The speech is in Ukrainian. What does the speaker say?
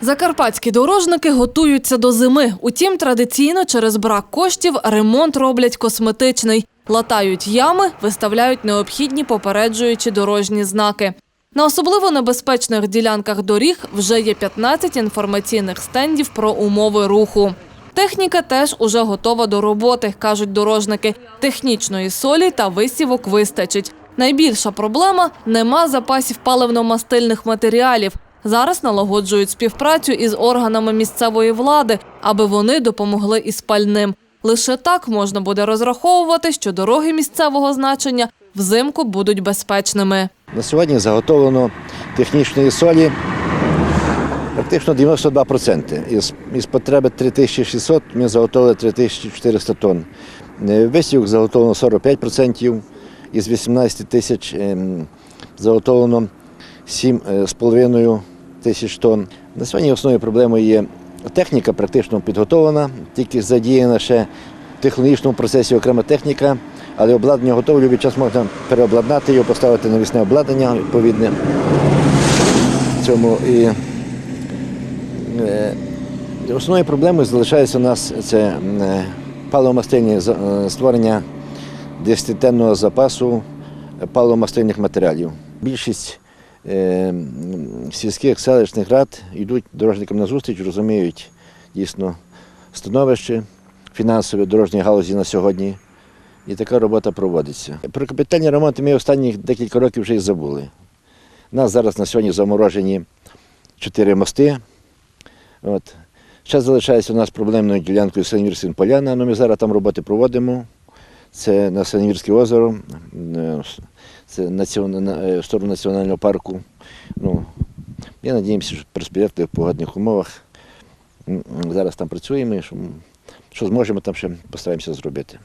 Закарпатські дорожники готуються до зими. Утім, традиційно через брак коштів ремонт роблять косметичний. Латають ями, виставляють необхідні попереджуючі дорожні знаки. На особливо небезпечних ділянках доріг вже є 15 інформаційних стендів про умови руху. Техніка теж уже готова до роботи, кажуть дорожники. Технічної солі та висівок вистачить. Найбільша проблема нема запасів паливно-мастильних матеріалів. Зараз налагоджують співпрацю із органами місцевої влади, аби вони допомогли із пальним. Лише так можна буде розраховувати, що дороги місцевого значення взимку будуть безпечними. На сьогодні заготовлено технічної солі практично 92%. Із, із потреби 3600 ми заготовили 3400 тонн. Е, Висівок заготовлено 45%, із 18 тисяч ем, заготовлено 7,5 тисяч тонн. На сьогодні основною проблемою є техніка, практично підготовлена, тільки задіяна ще в технологічному процесі окрема техніка, але обладнання готове, любий час можна переобладнати його, поставити навісне обладнання відповідне. Цьому і е, основною проблемою залишається у нас це е, паливомастильні за- е, створення десятитенного запасу паливомастильних матеріалів. Більшість сільських селищних рад йдуть дорожникам на зустріч, розуміють дійсно становище фінансове дорожньої галузі на сьогодні. І така робота проводиться. Про капітальні ремонти ми останні декілька років вже й забули. У нас зараз на сьогодні заморожені чотири мости. От. Ще залишається у нас проблемною ділянкою Сенвірсин Поляна, але ми зараз там роботи проводимо. Це на Сенвірське озеро, е, це е, в сторону національного парку. Ну, я сподіваюся, що перспективи в погодних умовах зараз там працюємо, що, що зможемо там ще постараємося зробити.